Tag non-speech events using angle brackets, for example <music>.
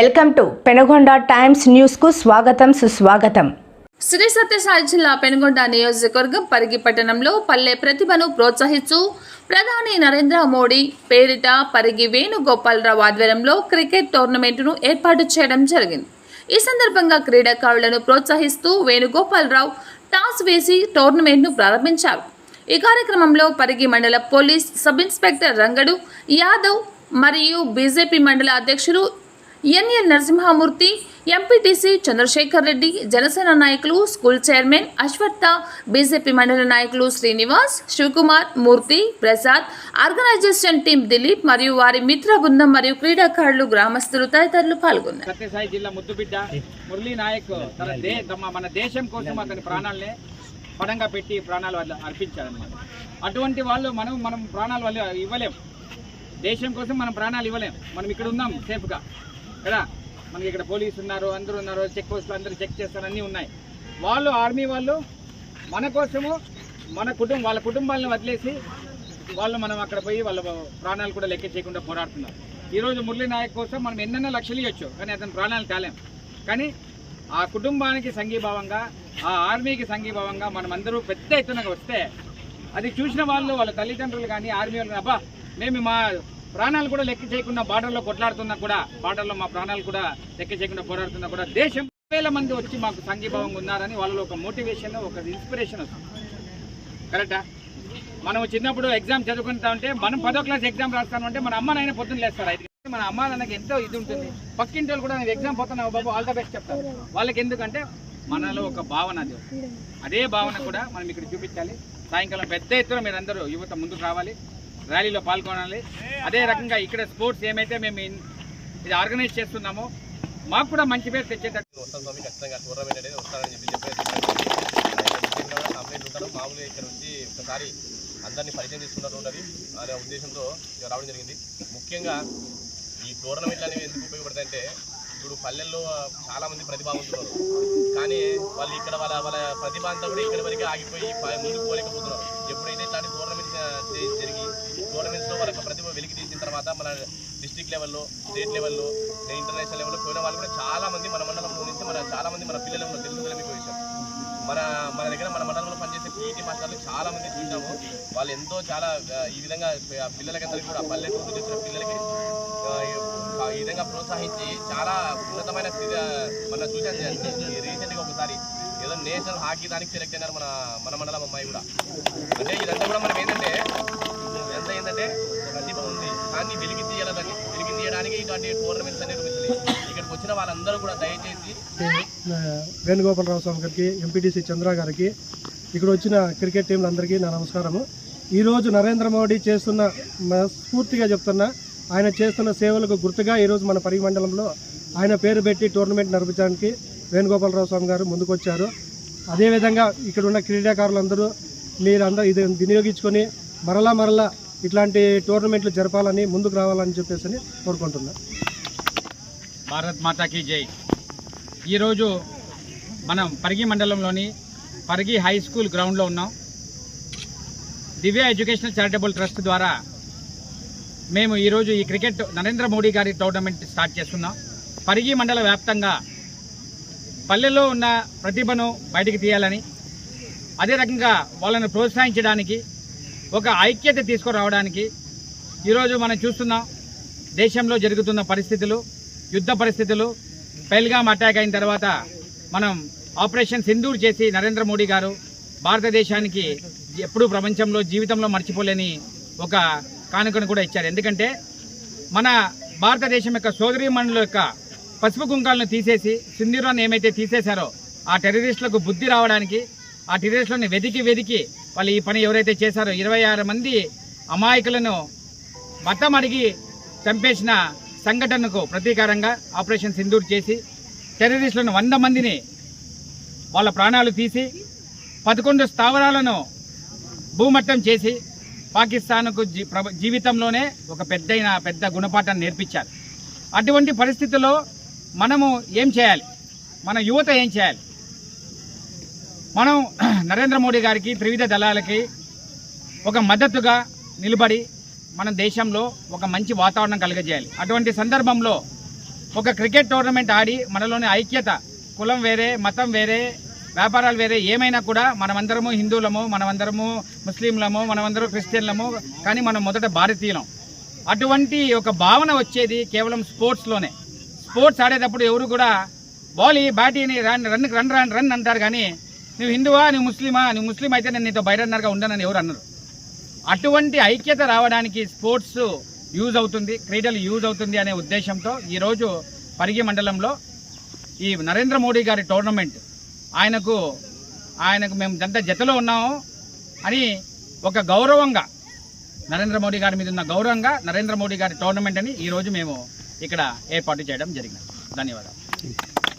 Welcome to Penagonda times న్యూస్కు స్వాగతం సుస్వాగతం. శ్రీ సత్యసాయి జిల్లా పెనుగొండ నియోజకవర్గం పరిగి పట్టణంలో పల్లె ప్రతిభను ప్రోత్సహిస్తూ ప్రధాని నరేంద్ర మోడీ పేరిట పరిగి వేణుగోపాలరావు ఆధ్వర్యంలో క్రికెట్ టోర్నమెంటును ఏర్పాటు చేయడం జరిగింది. ఈ సందర్భంగా క్రీడాకారులను ప్రోత్సహిస్తూ వేణుగోపాలరావు టాస్ వేసి టోర్నమెంట్ను ప్రారంభించారు. ఈ కార్యక్రమంలో పరిగి మండల police sub inspector Rangadu Yadav మరియు బీజేపీ మండల అధ్యక్షులు ఎన్ఎల్ నరసింహమూర్తి ఎంపీటీసీ చంద్రశేఖర్ రెడ్డి జనసేన నాయకులు స్కూల్ చైర్మన్ అశ్వత్థ బీజేపీ మండల నాయకులు శ్రీనివాస్ శివకుమార్ మూర్తి ప్రసాద్ ఆర్గనైజేషన్ టీం దిలీప్ మరియు వారి మిత్ర బృందం మరియు క్రీడాకారులు గ్రామస్తులు తదితరులు పాల్గొన్నారు. సత్యసాయి జిల్లా ముద్దుబిడ్డ మురళీ నాయక్ తన దే తమ మన దేశం కోసం అతని ప్రాణాలనే పడంగా పెట్టి ప్రాణాలు వల్ల అర్పించారనమాట అటువంటి వాళ్ళు మనం మనం ప్రాణాలు వల్ల ఇవ్వలేం. దేశం కోసం మనం ప్రాణాలు ఇవ్వలేం. మనం ఇక్కడ ఉన్నాం సేఫ్గా. కదా మనకి ఇక్కడ పోలీసు ఉన్నారు అందరూ ఉన్నారు చెక్ పోస్టులు అందరూ చెక్ చేస్తారు అన్నీ ఉన్నాయి. వాళ్ళు ఆర్మీ వాళ్ళు మన కోసము మన కుటుంబం వాళ్ళ కుటుంబాలను వదిలేసి వాళ్ళు మనం అక్కడ పోయి వాళ్ళ ప్రాణాలు కూడా లెక్క చేయకుండా పోరాడుతున్నారు. ఈరోజు మురళీ నాయక్ కోసం మనం ఎన్నెన్నో లక్షలు ఇవ్వచ్చు కానీ అతని ప్రాణాలు తేలేం కానీ ఆ కుటుంబానికి సంఘీభావంగా ఆ ఆర్మీకి సంఘీభావంగా మనం అందరూ పెద్ద ఎత్తున వస్తే అది చూసిన వాళ్ళు వాళ్ళ తల్లిదండ్రులు కానీ ఆర్మీ వాళ్ళు అబ్బా మేము మా ప్రాణాలు కూడా లెక్క చేయకుండా బార్డర్లో కొట్లాడుతున్నా కూడా బార్డర్లో మా ప్రాణాలు కూడా లెక్క చేయకుండా పోరాడుతున్నా కూడా దేశం వేల మంది వచ్చి మాకు సంఘీభావంగా ఉన్నారని వాళ్ళలో ఒక మోటివేషన్ ఒక ఇన్స్పిరేషన్ వస్తుంది. కరెక్టా? మనం చిన్నప్పుడు ఎగ్జామ్ చదువుకుంటా ఉంటే మనం పదో క్లాస్ ఎగ్జామ్ రాస్తామంటే మన అమ్మ నాయన పొద్దున్న లేస్తారు ఐదు మన అమ్మ నాన్నకి ఎంతో ఇది ఉంటుంది. పక్కింటి వాళ్ళు కూడా నేను ఎగ్జామ్ పోతున్నావు బాబు ఆల్ ద బెస్ట్ చెప్తారు. వాళ్ళకి ఎందుకంటే మనలో ఒక భావన అది. అదే భావన కూడా మనం ఇక్కడ చూపించాలి. సాయంకాలం పెద్ద ఎత్తున మీరందరూ యువత ముందుకు రావాలి. ర్యాలీలో పాల్గొనాలి. అదే రకంగా ఇక్కడ స్పోర్ట్స్ ఏమైతే మేము ఇది ఆర్గనైజ్ చేస్తున్నామో మాకు కూడా మంచి పేరు తెచ్చేటట్టు. వస్తాం స్వామి ఖచ్చితంగా టోర్నమెంట్ అనేది వస్తారని చెప్పి చెప్పేసి కంప్లైంట్ ఉంటారు. మామూలుగా ఇక్కడ వచ్చి ఒకసారి అందరినీ పరిచయం చేసుకున్నట్టు ఉంటుంది అనే ఉద్దేశంతో ఇక రావడం జరిగింది. ముఖ్యంగా ఈ టోర్నమెంట్లు అనేవి ఎందుకు ఉపయోగపడతాయంటే ఇప్పుడు పల్లెల్లో చాలా మంది ప్రతిభావంతున్నారు కానీ వాళ్ళు ఇక్కడ వాళ్ళ వాళ్ళ ప్రతిభ అంతా కూడా ఇక్కడ వరకు ఆగిపోయి ముందుకు పోలేకపోతున్నారు. ఎప్పుడైతే ఇట్లాంటి టోర్నమెంట్స్ జరిగి టోర్నమెంట్స్లో వాళ్ళ ప్రతిభ వెలికి తీసిన తర్వాత మన డిస్ట్రిక్ట్ లెవెల్లో స్టేట్ లెవెల్లో ఇంటర్నేషనల్ లెవెల్లో పోయిన వాళ్ళు కూడా చాలా మంది మన మండలంలో నుంచి మన చాలా మంది మన పిల్లలు ఉన్నారు, మీకు విషయం మన మన దగ్గర మన మండలంలో పనిచేసే పీఈటీ మాస్టర్లు చాలా మంది చూసాము. వాళ్ళు ఎంతో చాలా ఈ విధంగా పిల్లలకి పిల్లలకందరికీ కూడా పల్లెటూరు చేసిన పిల్లలకి ఈ- విధంగా ప్రోత్సహించి చాలా ఉన్నతమైన స్థితి మన చూసాను రీసెంట్గా ఒకసారి ఏదో నేషనల్ హాకీ దానికి సెలెక్ట్ అయినారు మన మన మండలం అమ్మాయి కూడా. అంటే ఇదంతా కూడా మనం ఏంటంటే ఇదంతా ఏంటంటే ప్రతిభ ఉంది. కానీ వెలిగి తీయాలని వెలిగి తీయడానికి ఇటువంటి టోర్నమెంట్స్ అనేవి నిర్మిస్తున్నాయి ఇక్కడికి వచ్చిన వాళ్ళందరూ కూడా దయచేసి వేణుగోపాలరావు స్వామి గారికి ఎంపీటీసీ చంద్ర గారికి ఇక్కడ వచ్చిన క్రికెట్ టీంలందరికీ నా నమస్కారము. ఈరోజు నరేంద్ర మోడీ చేస్తున్న స్ఫూర్తిగా చెప్తున్నా ఆయన చేస్తున్న సేవలకు గుర్తుగా ఈరోజు మన పరిమండలంలో ఆయన పేరు పెట్టి టోర్నమెంట్ నడిపించడానికి వేణుగోపాలరావు స్వామి గారు ముందుకొచ్చారు. అదేవిధంగా ఇక్కడ ఉన్న క్రీడాకారులందరూ మీరందరూ ఇది వినియోగించుకొని మరలా మరలా ఇట్లాంటి టోర్నమెంట్లు జరపాలని ముందుకు రావాలని చెప్పేసి కోరుకుంటున్నా. భారత్ మాతాకి జై. ఈరోజు మనం పరిగి మండలంలోని పరిగి హై స్కూల్ గ్రౌండ్లో ఉన్నాం. దివ్య ఎడ్యుకేషనల్ చారిటబుల్ ట్రస్ట్ ద్వారా మేము ఈరోజు ఈ క్రికెట్ నరేంద్ర మోడీ గారి టోర్నమెంట్ స్టార్ట్ చేస్తున్నాం. పరిగి మండల వ్యాప్తంగా పల్లెల్లో ఉన్న ప్రతిభను బయటికి తీయాలని అదే రకంగా వాళ్ళను ప్రోత్సహించడానికి ఒక ఐక్యత తీసుకురావడానికి ఈరోజు మనం చూస్తున్నాం. దేశంలో జరుగుతున్న పరిస్థితులు యుద్ధ పరిస్థితులు పెల్గామ్ అటాక్ అయిన తర్వాత మనం ఆపరేషన్ సింధూర్ చేసి నరేంద్ర మోడీ గారు భారతదేశానికి ఎప్పుడూ ప్రపంచంలో జీవితంలో మర్చిపోలేని ఒక కానుకను కూడా ఇచ్చారు. ఎందుకంటే మన భారతదేశం యొక్క సోదరీ మండల యొక్క పసుపు కుంకాలను తీసేసి సింధూరాన్ని ఏమైతే తీసేశారో ఆ టెర్రరిస్టులకు బుద్ధి రావడానికి ఆ టెర్రరిస్టులను వెతికి వెతికి వాళ్ళు ఈ పని ఎవరైతే చేశారో ఇరవై ఆరు మంది అమాయకులను మతం అడిగి చంపేసిన సంఘటనకు ప్రతీకారంగా ఆపరేషన్ సింధూర్ చేసి టెర్రరిస్టులను వంద మందిని వాళ్ళ ప్రాణాలు తీసి పదకొండు స్థావరాలను భూమట్టం చేసి పాకిస్తాన్కు జీ ప్రభ- జీవితంలోనే ఒక పెద్దయిన పెద్ద గుణపాఠాన్ని నేర్పించారు. అటువంటి పరిస్థితుల్లో మనము ఏం చేయాలి? మన యువత ఏం చేయాలి? మనం <clears throat> నరేంద్ర మోడీ గారికి త్రివిధ దళాలకి ఒక మద్దతుగా నిలబడి మన దేశంలో ఒక మంచి వాతావరణం కలుగజేయాలి. అటువంటి సందర్భంలో ఒక క్రికెట్ టోర్నమెంట్ ఆడి మనలోని ఐక్యత కులం వేరే మతం వేరే వ్యాపారాలు వేరే ఏమైనా కూడా మనమందరము హిందువులము మనమందరము ముస్లింలము మనమందరం క్రిస్టియన్లము కానీ మనం మొదట భారతీయులం. అటువంటి ఒక భావన వచ్చేది కేవలం స్పోర్ట్స్లోనే స్పోర్ట్స్ ఆడేటప్పుడు ఎవరు కూడా బాలీ బ్యాటీని run run run run run అంటారు కానీ నువ్వు హిందువా నువ్వు ముస్లిమా నువ్వు ముస్లిం అయితే నేను నీతో బయటన్నరగా ఉండనని ఎవరు అన్నారు అటువంటి ఐక్యత రావడానికి స్పోర్ట్స్ యూజ్ అవుతుంది క్రీడలు యూజ్ అవుతుంది అనే ఉద్దేశంతో ఈరోజు పరిగి మండలంలో ఈ నరేంద్ర మోడీ గారి టోర్నమెంట్ ఆయనకు ఆయనకు మేము ఎంత జతలో ఉన్నాము అని ఒక గౌరవంగా నరేంద్ర మోడీ గారి మీద ఉన్న గౌరవంగా నరేంద్ర మోడీ గారి టోర్నమెంట్ అని ఈరోజు మేము ఇక్కడ ఏర్పాటు చేయడం జరిగింది ధన్యవాదాలు.